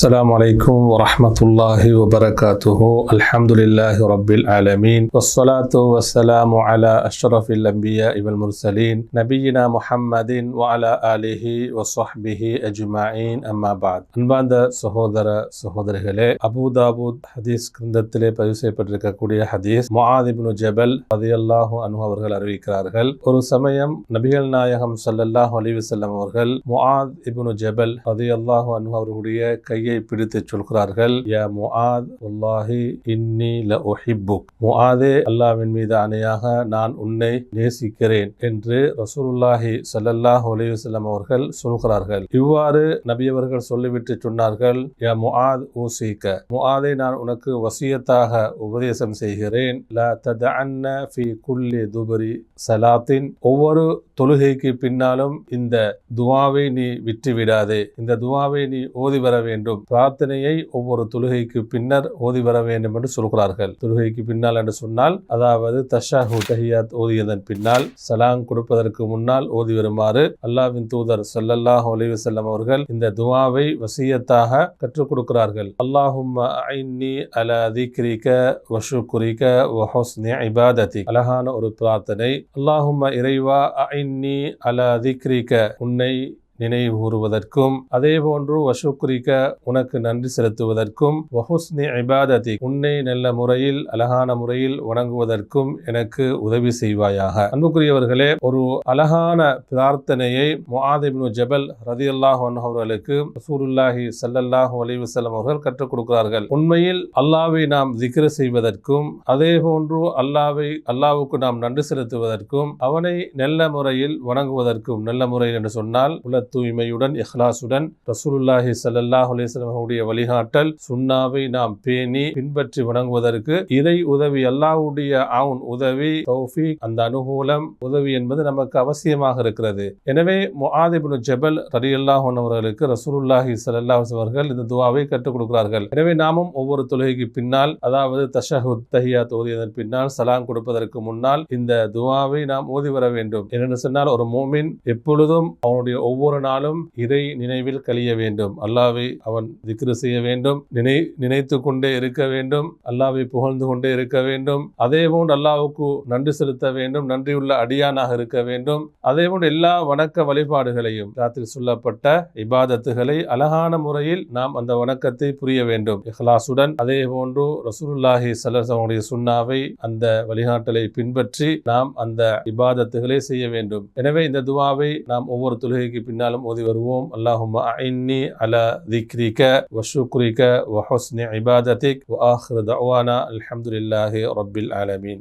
السلام عليكم ورحمة الله وبركاته الحمد لله رب العالمين والصلاة والسلام على أشرف الأنبياء والمرسلين نبينا محمد وعلى آله وصحبه أجمعين أما بعد அன்பார்ந்த சகோதர சகோதரிகளே அபுதாபுத் ஹதீஸ் கிரந்தத்திலே பதிவு செய்யப்பட்டிருக்கக்கூடிய ஹதீஸ் முஆதிப்னு ஜபல் ரதியல்லாஹு அன்ஹு அவர்கள் அறிவிக்கிறார்கள் ஒரு சமயம் நபிகள் நாயகம் ஸல்லல்லாஹு அலைஹி வஸல்லம் அவர்கள் முஆத் இப்னு ஜபல் ரதியல்லாஹு அன்ஹு அவர்களுடைய கையை பிடித்து சொல்கிறார்கள் யா முஆத் வல்லாஹி இன்னி ல முஆதே மீது அணையாக நான் உன்னை நேசிக்கிறேன் என்று ரசூலுல்லாஹி ஸல்லல்லாஹு அலைஹி அவர்கள் சொல்கிறார்கள். இவ்வாறு நபியவர்கள் சொல்லிவிட்டு சொன்னார்கள் யா முஆத் ஊசிக்க முஆதை நான் உனக்கு வசியத்தாக உபதேசம் செய்கிறேன். லா ததஅன்ன ஃபி குல்லி துபரி சலாத்தின். ஒவ்வொரு தொழுகைக்கு பின்னாலும் இந்த துவாவை நீ விட்டு விடாதே இந்த துவாவை நீ ஓதி வர வேண்டும். பிரார்த்தனையை ஒவ்வொரு தொழுகைக்கு பின்னர் ஓதி வர வேண்டும் என்று சொல்கிறார்கள். தொழுகைக்கு பின்னால் என்று சொன்னால் அதாவது தஷாஹு தஹியாத் ஓதியதன் பின்னால் சலாங் கொடுப்பதற்கு முன்னால் ஓதி வருமாறு அல்லாவின் தூதர் சல்லல்லாஹ் அலைஹி வஸல்லம் அவர்கள் இந்த துவாவை வசியத்தாக கற்றுக் கொடுக்கிறார்கள். அல்லாஹும் ஐன்னி திக்ரிக வஷுக்குரிக வஹுஸ்னி இபாததி அழகான ஒரு பிரார்த்தனை. அல்லாஹும் இறைவா ஐன்னி அல திக்ரிக. உன்னை நினைவு கூறுவதற்கும் அதே போன்று வஷுக்ரிக்க உனக்கு நன்றி செலுத்துவதற்கும் வஹுஸ்னி இபாததி உன்னை நல்ல முறையில் அழகான முறையில் வணங்குவதற்கும் எனக்கு உதவி செய்வாயாக. அன்புக்குரியவர்களே ஒரு அழகான பிரார்த்தனையை முஆதிப்னு ஜபல் ரதி அல்லாஹ் அவர்களுக்கு ரசூலுல்லாஹி சல்லல்லாஹு அலைஹி வஸல்லம் அவர்கள் கற்றுக் கொடுக்கிறார்கள். உண்மையில் அல்லாவை நாம் திக்ர செய்வதற்கும் அதே போன்று அல்லாவை அல்லாவுக்கு நாம் நன்றி செலுத்துவதற்கும் அவனை நல்ல முறையில் வணங்குவதற்கும் நல்ல முறையில் என்று சொன்னால் உள்ள தூய்மையுடன் இஹ்லாசுடன் ரசூலுல்லாஹி சல்லாஹ் அலிஸ்லமுடைய வழிகாட்டல் சுன்னாவை நாம் பேணி பின்பற்றி வணங்குவதற்கு இறை உதவி அல்லாஹுடைய அவுன் உதவி தௌஃபீக் அந்த அனுகூலம் உதவி என்பது நமக்கு அவசியமாக இருக்கிறது. எனவே முஆத் ஜபல் ரலி அன்ஹு அவர்களுக்கு ரசூலுல்லாஹி சல்லாஹ் அவர்கள் இந்த துவாவை கற்றுக் கொடுக்கிறார்கள். எனவே நாமும் ஒவ்வொரு தொழுகைக்கு பின்னால் அதாவது தஷஹுத் தஹியா ஓதியதன் பின்னால் சலாம் கொடுப்பதற்கு முன்னால் இந்த துவாவை நாம் ஓதி வர வேண்டும். என்னென்னு சொன்னால் ஒரு மோமின் எப்பொழுதும் அவனுடைய ஒவ்வொரு நாளும் இதை நினைவில் கழிய வேண்டும். அல்லாவை அவன் திக்ரு செய்ய வேண்டும். நினை நினைத்து கொண்டே இருக்க வேண்டும். அல்லாவை புகழ்ந்து கொண்டே இருக்க வேண்டும். அதேபோன்று அல்லாவுக்கு நன்றி செலுத்த வேண்டும். நன்றியுள்ள அடியானாக இருக்க வேண்டும். அதேபோன்று எல்லா வணக்க வழிபாடுகளையும் ராத்திரி சொல்லப்பட்ட இபாதத்துகளை அழகான முறையில் நாம் அந்த வணக்கத்தை புரிய வேண்டும். இஹ்லாசுடன் அதே போன்று ரசூலுல்லாஹி சல்லல்லாஹுடைய சுண்ணாவை அந்த வழிகாட்டலை பின்பற்றி நாம் அந்த இபாதத்துகளை செய்ய வேண்டும். எனவே இந்த துவாவை நாம் ஒவ்வொரு தொழுகைக்கு பின்னாலும் ஓதி வருவோம் அல்லாஹும் அஇன்னி அலா திக்ரிக வஷுக்ரிக வஹுஸ்னி இபாதத்திக் வ ஆஹிரு தஅவானா அல்ஹம்துலில்லாஹி ரப்பில் ஆலமீன்